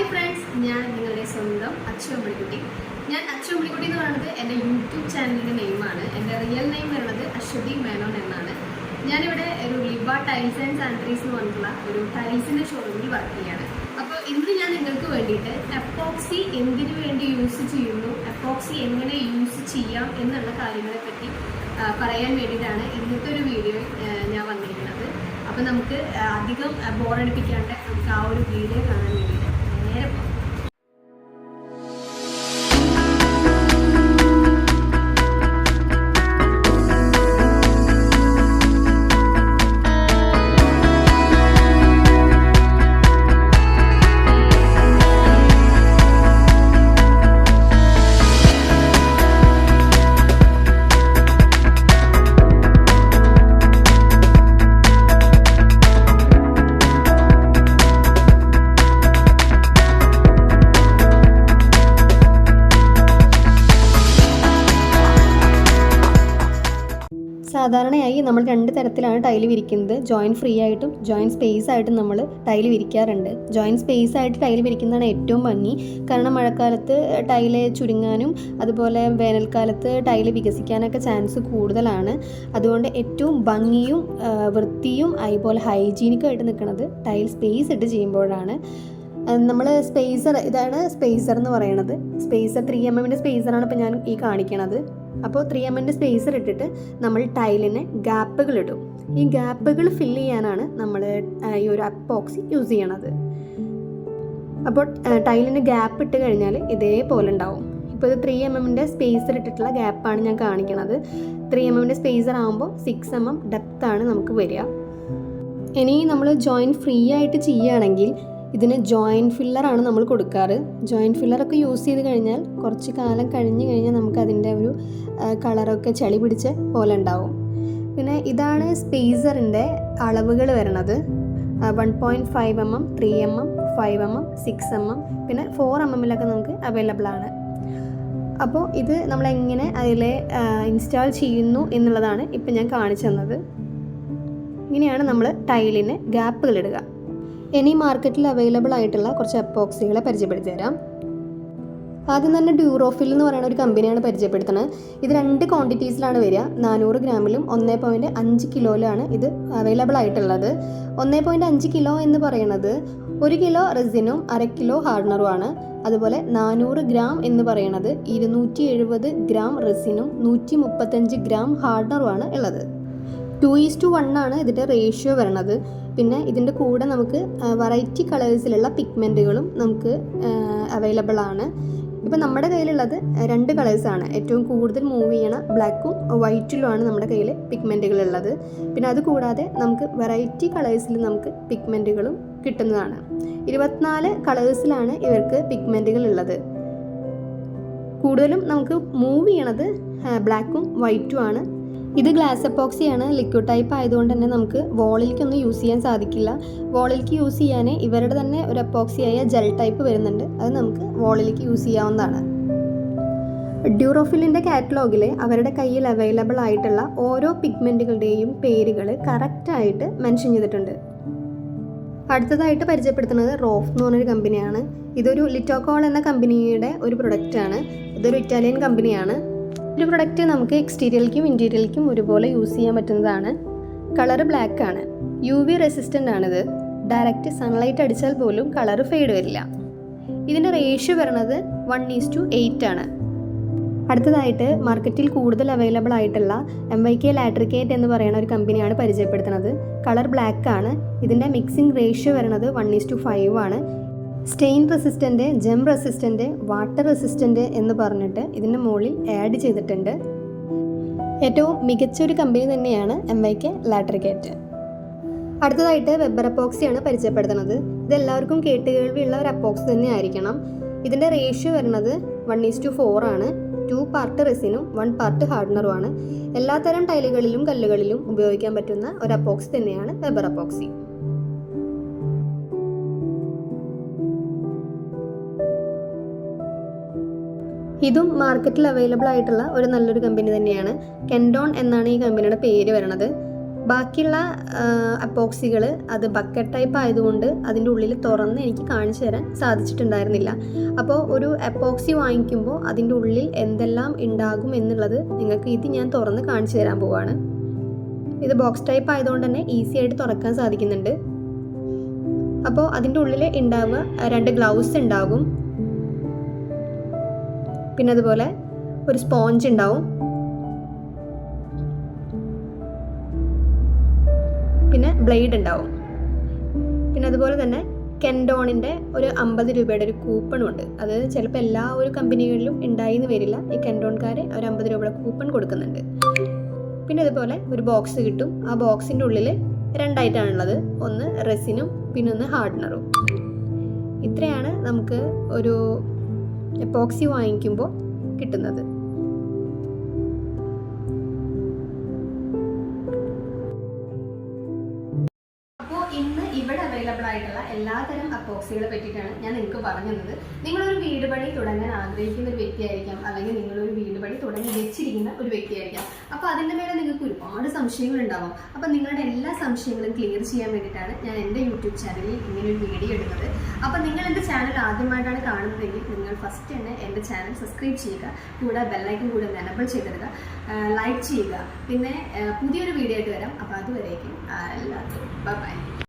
Hi friends ഞാൻ നിങ്ങളുടെ സ്വന്തം അച്ചു ഞാൻ അച്ചു എന്ന് പറയുന്നത് എന്റെ യൂട്യൂബ് ചാനലിന്റെ നെയിമാണ് എന്റെ റിയൽ നെയിം വരുന്നത് അശ്വതി മേനോൻ എന്നാണ്. ഞാനിവിടെ ഒരു ലിബ ടൈൽസ് ആൻഡ് സാനിറ്ററീസ് എന്ന് പറഞ്ഞിട്ടുള്ള ഒരു ടൈൽസിന്റെ ഷോറൂമിൽ വർക്ക് ചെയ്യാണ് അപ്പോൾ ഇന്ന് ഞാൻ നിങ്ങൾക്ക് വേണ്ടിയിട്ട് എപ്പോക്സി എന്തിനു വേണ്ടി യൂസ് ചെയ്യുന്നു എപ്പോക്സി എങ്ങനെ യൂസ് ചെയ്യാം എന്നുള്ള കാര്യങ്ങളെപ്പറ്റി പറയാൻ വേണ്ടിയിട്ടാണ് ഇന്നത്തെ ഒരു വീഡിയോ ഞാൻ വന്നിരിക്കുന്നത്. അപ്പോൾ നമുക്ക് അധികം ബോറടിപ്പിക്കാണ്ട് നമുക്ക് ആ ഒരു വീഡിയോ കാണാൻ വേണ്ടിയിട്ട് നമ്മൾ രണ്ട് തരത്തിലാണ് ടൈൽ വിരിക്കുന്നത്. ജോയിന്റ് ഫ്രീ ആയിട്ടും ജോയിന്റ് സ്പേസ് ആയിട്ടും നമ്മൾ ടൈൽ വിരിക്കാറുണ്ട്. ജോയിന്റ് സ്പേസ് ആയിട്ട് ടൈൽ വിരിക്കുന്നതാണ് ഏറ്റവും ഭംഗി. കാരണം മഴക്കാലത്ത് ടൈൽ ചുരുങ്ങാനും അതുപോലെ വേനൽക്കാലത്ത് ടൈൽ വികസിക്കാനൊക്കെ ചാൻസ് കൂടുതലാണ്. അതുകൊണ്ട് ഏറ്റവും ഭംഗിയും വൃത്തിയും അതുപോലെ ഹൈജീനിക്കായിട്ട് നിൽക്കുന്നത് ടൈൽ സ്പേസ് ഇട്ട് ചെയ്യുമ്പോഴാണ്. നമ്മൾ സ്പേസർ ഇതാണ് സ്പേസർ എന്ന് പറയണത്. സ്പേസർ ത്രീ എം എമ്മിന്റെ സ്പേസറാണ് ഇപ്പോൾ ഞാൻ ഈ കാണിക്കണത്. അപ്പോൾ ത്രീ എമ്മിന്റെ സ്പേസർ ഇട്ടിട്ട് നമ്മൾ ടൈലിന് ഗ്യാപ്പുകൾ ഇടും. ഈ ഗ്യാപ്പുകൾ ഫില്ല് ചെയ്യാനാണ് നമ്മൾ ഈ ഒരു അപ്പോക്സി യൂസ് ചെയ്യണത്. അപ്പോൾ ടൈലിന് ഗ്യാപ്പ് ഇട്ട് കഴിഞ്ഞാൽ ഇതേപോലെ ഉണ്ടാവും. ഇപ്പോൾ ഇത് ത്രീ എം എമ്മിന്റെ സ്പേസർ ഇട്ടിട്ടുള്ള ഗ്യാപ്പാണ് ഞാൻ കാണിക്കണത്. ത്രീ എം എമ്മിന്റെ സ്പേസർ ആകുമ്പോൾ സിക്സ് എം എം ഡെപ്താണ് നമുക്ക് വരിക. ഇനി നമ്മൾ ജോയിന്റ് ഫ്രീ ആയിട്ട് ചെയ്യുകയാണെങ്കിൽ ഇതിന് ജോയിന്റ് ഫില്ലറാണ് നമ്മൾ കൊടുക്കാറ്. ജോയിന്റ് ഫില്ലറൊക്കെ യൂസ് ചെയ്ത് കഴിഞ്ഞാൽ കുറച്ച് കാലം കഴിഞ്ഞ് കഴിഞ്ഞാൽ നമുക്ക് അതിന്റെ ഒരു കളറൊക്കെ ചളി പിടിച്ച പോലെ ഉണ്ടാവും. പിന്നെ ഇതാണ് സ്പേസറിന്റെ അളവുകൾ വരണത്. One point five M M three M M five M M six M M പിന്നെ ഫോർ എം എമ്മിലൊക്കെ നമുക്ക് അവൈലബിൾ ആണ്. അപ്പോൾ ഇത് നമ്മളെങ്ങനെ അതിൽ ഇൻസ്റ്റാൾ ചെയ്യുന്നു എന്നുള്ളതാണ് ഇപ്പം ഞാൻ കാണിച്ചു തന്നത്. ഇങ്ങനെയാണ് നമ്മൾ ടൈലിന് ഗ്യാപ്പുകൾ ഇടുക. ഇനി മാർക്കറ്റിൽ അവൈലബിൾ ആയിട്ടുള്ള കുറച്ച് അപ്പോക്സികളെ പരിചയപ്പെടുത്തി തരാം. ആദ്യം തന്നെ ഡ്യൂറോഫിൽ എന്ന് പറയുന്ന ഒരു കമ്പനിയാണ് പരിചയപ്പെടുത്തുന്നത്. ഇത് രണ്ട് ക്വാണ്ടിറ്റീസിലാണ് വരിക. നാനൂറ് ഗ്രാമിലും ഒന്നേ പോയിന്റ് അഞ്ച് കിലോയിലാണ് ഇത് അവൈലബിൾ ആയിട്ടുള്ളത്. ഒന്നേ പോയിന്റ് അഞ്ച് കിലോ എന്ന് പറയുന്നത് ഒരു കിലോ റെസിനും അര കിലോ ഹാർഡ്നറുമാണ് അതുപോലെ നാനൂറ് ഗ്രാം എന്ന് പറയുന്നത് ഇരുന്നൂറ്റി എഴുപത് ഗ്രാം റെസിനും നൂറ്റി മുപ്പത്തഞ്ച് ഗ്രാം ഹാർഡ്നറുമാണ് ഉള്ളത്. ടു ഈസ് ടു വൺ ആണ് ഇതിന്റെ റേഷ്യോ വരണത് പിന്നെ ഇതിന്റെ കൂടെ നമുക്ക് വെറൈറ്റി കളേഴ്സിലുള്ള പിഗ്മെന്റുകളും നമുക്ക് അവൈലബിൾ ആണ്. ഇപ്പം നമ്മുടെ കയ്യിലുള്ളത് രണ്ട് കളേഴ്സാണ് ഏറ്റവും കൂടുതൽ മൂവ് ചെയ്യണ ബ്ലാക്കും വൈറ്റിലുമാണ് നമ്മുടെ കയ്യിൽ പിഗ്മെന്റുകൾ ഉള്ളത് പിന്നെ അതുകൂടാതെ നമുക്ക് വെറൈറ്റി കളേഴ്സിൽ നമുക്ക് പിഗ്മെന്റുകളും കിട്ടുന്നതാണ്. ഇരുപത്തിനാല് കളേഴ്സിലാണ് ഇവർക്ക് പിഗ്മെന്റുകൾ ഉള്ളത് കൂടുതലും നമുക്ക് മൂവ് ചെയ്യണത് ബ്ലാക്കും വൈറ്റും ആണ്. ഇത് ഗ്ലാസ് എപ്പോക്സിയാണ് ലിക്വിഡ് ടൈപ്പ് ആയതുകൊണ്ട് തന്നെ നമുക്ക് വോളിലേക്കൊന്നും യൂസ് ചെയ്യാൻ സാധിക്കില്ല. വോളിലേക്ക് യൂസ് ചെയ്യാൻ ഇവരുടെ തന്നെ ഒരു എപ്പോക്സിയായ ജെൽ ടൈപ്പ് വരുന്നുണ്ട്. അത് നമുക്ക് വോളിലേക്ക് യൂസ് ചെയ്യാവുന്നതാണ്. ഡ്യൂറോഫിലിന്റെ കാറ്റലോഗിൽ അവരുടെ കയ്യിൽ അവൈലബിൾ ആയിട്ടുള്ള ഓരോ പിഗ്മെന്റുകളുടെയും പേരുകൾ കറക്റ്റായിട്ട് മെൻഷൻ ചെയ്തിട്ടുണ്ട്. അടുത്തതായിട്ട് പരിചയപ്പെടുത്തുന്നത് റോഫ് എന്ന് പറഞ്ഞൊരു കമ്പനിയാണ് ഇതൊരു ലിറ്റോകോൾ എന്ന കമ്പനിയുടെ ഒരു പ്രൊഡക്റ്റാണ് ഇതൊരു ഇറ്റാലിയൻ കമ്പനിയാണ് ഒരു പ്രൊഡക്റ്റ് നമുക്ക് എക്സ്റ്റീരിയലിലേക്കും ഇന്റീരിയലിലേക്കും ഒരുപോലെ യൂസ് ചെയ്യാൻ പറ്റുന്നതാണ്. കളർ ബ്ലാക്ക് ആണ്. യു വി റെസിസ്റ്റന്റ് ആണിത്. ഡയറക്റ്റ് സൺലൈറ്റ് അടിച്ചാൽ പോലും കളർ ഫെയ്ഡ് വരില്ല. ഇതിന്റെ റേഷ്യോ വരുന്നത് വൺ ഈസ് ടു എയ്റ്റ് ആണ്. അടുത്തതായിട്ട് മാർക്കറ്റിൽ കൂടുതൽ അവൈലബിൾ ആയിട്ടുള്ള എം വൈ കെ ലാട്രിക്കേറ്റ് എന്ന് പറയുന്ന ഒരു കമ്പനിയാണ് പരിചയപ്പെടുത്തുന്നത്. കളർ ബ്ലാക്ക് ആണ്. ഇതിന്റെ മിക്സിംഗ് റേഷ്യോ വരുന്നത് വൺ ഈസ് ടു ഫൈവ് ആണ്. Stain resistant germ resistant water resistant എന്ന് പറഞ്ഞിട്ട് ഇതിന്റെ മുകളിൽ ആഡ് ചെയ്തിട്ടുണ്ട്. ഏറ്റവും മികച്ചൊരു കമ്പനി തന്നെയാണ് എം ഐ കെ ലാട്രിക്കേറ്റ് അടുത്തതായിട്ട് വെബർ അപ്പോക്സിയാണ് പരിചയപ്പെടുത്തുന്നത്. ഇത് എല്ലാവർക്കും കേട്ടുകേൾവിയുള്ള ഒരു അപ്പോക്സ് തന്നെ ആയിരിക്കണം. ഇതിന്റെ റേഷ്യോ വരുന്നത് വൺ ഈസ് ടു ഫോർ ആണ്. ടു പാർട്ട് റെസിനും വൺ പാർട്ട് ഹാർഡ്നറുമാണ് എല്ലാത്തരം ടൈലുകളിലും കല്ലുകളിലും ഉപയോഗിക്കാൻ പറ്റുന്ന ഒരു അപ്പോക്സ് തന്നെയാണ് വെബർ അപ്പോക്സി ഇതും മാർക്കറ്റിൽ അവൈലബിൾ ആയിട്ടുള്ള ഒരു നല്ലൊരു കമ്പനി തന്നെയാണ്. കെൻഡോൺ എന്നാണ് ഈ കമ്പനിയുടെ പേര് വരണത്. ബാക്കിയുള്ള അപ്പോക്സികൾ അത് ബക്കറ്റ് ടൈപ്പ് ആയതുകൊണ്ട് അതിന്റെ ഉള്ളിൽ തുറന്ന് എനിക്ക് കാണിച്ചു തരാൻ സാധിച്ചിട്ടുണ്ടായിരുന്നില്ല. അപ്പോൾ ഒരു അപ്പോക്സി വാങ്ങിക്കുമ്പോൾ അതിന്റെ ഉള്ളിൽ എന്തെല്ലാം ഉണ്ടാകും എന്നുള്ളത് നിങ്ങൾക്ക് ഇത് ഞാൻ തുറന്ന് കാണിച്ചു തരാൻ പോവാണ്. ഇത് ബോക്സ് ടൈപ്പ് ആയതുകൊണ്ട് തന്നെ ഈസി ആയിട്ട് തുറക്കാൻ സാധിക്കുന്നുണ്ട്. അപ്പോൾ അതിന്റെ ഉള്ളിൽ ഉണ്ടാവുക രണ്ട് ഗ്ലൗസ് ഉണ്ടാകും. പിന്നെ അതുപോലെ ഒരു സ്പോഞ്ച് ഉണ്ടാവും. പിന്നെ ബ്ലേഡ് ഉണ്ടാവും. പിന്നെ അതുപോലെ തന്നെ കെൻഡോണിന്റെ ഒരു അമ്പത് രൂപയുടെ ഒരു കൂപ്പണും ഉണ്ട്. അത് ചിലപ്പോൾ എല്ലാ ഒരു കമ്പനികളിലും ഉണ്ടായി എന്ന് വരില്ല. ഈ കെൻഡോൺകാർ ഒരു അമ്പത് രൂപയുടെ കൂപ്പൺ കൊടുക്കുന്നുണ്ട്. പിന്നെ അതുപോലെ ഒരു ബോക്സ് കിട്ടും. ആ ബോക്സിന്റെ ഉള്ളിൽ രണ്ടായിട്ടാണുള്ളത്. ഒന്ന് റെസിനും പിന്നെ ഒന്ന് ഹാർഡ്നറും. ഇത്രയാണ് നമുക്ക് ഒരു എപ്പോക്സി വാങ്ങിക്കുമ്പോൾ കിട്ടുന്നത്. ഇവിടെ ആയിട്ടുള്ള എല്ലാതരം അപ്പോക്സികളെ പറ്റിയിട്ടാണ് ഞാൻ നിങ്ങൾക്ക് പറഞ്ഞു തന്നത് നിങ്ങളൊരു വീട് പണി തുടങ്ങാൻ ആഗ്രഹിക്കുന്ന ഒരു വ്യക്തിയായിരിക്കാം അല്ലെങ്കിൽ നിങ്ങളൊരു തുടങ്ങി വെച്ചിരിക്കുന്ന ഒരു വ്യക്തിയായിരിക്കാം. അപ്പോൾ അതിന്റെ മേലെ നിങ്ങൾക്ക് ഒരുപാട് സംശയങ്ങൾ ഉണ്ടാവാം അപ്പോൾ നിങ്ങളുടെ എല്ലാ സംശയങ്ങളും ക്ലിയർ ചെയ്യാൻ വേണ്ടിയിട്ടാണ് ഞാൻ എന്റെ യൂട്യൂബ് ചാനലിൽ ഇങ്ങനെ ഒരു വീഡിയോ ഇടുന്നത്. അപ്പോൾ നിങ്ങൾ എന്റെ ചാനൽ ആദ്യമായിട്ടാണ് കാണുന്നതെങ്കിൽ നിങ്ങൾ ഫസ്റ്റ് തന്നെ എന്റെ ചാനൽ സബ്സ്ക്രൈബ് ചെയ്യുക. കൂടെ ബെല്ലൈക്കൻ കൂടെ എനബിൾ ചെയ്തിടുക. ലൈക്ക് ചെയ്യുക. പിന്നെ പുതിയൊരു വീഡിയോ ആയിട്ട് വരാം. അപ്പോൾ അതുവരേക്കും എല്ലാവർക്കും. ബൈ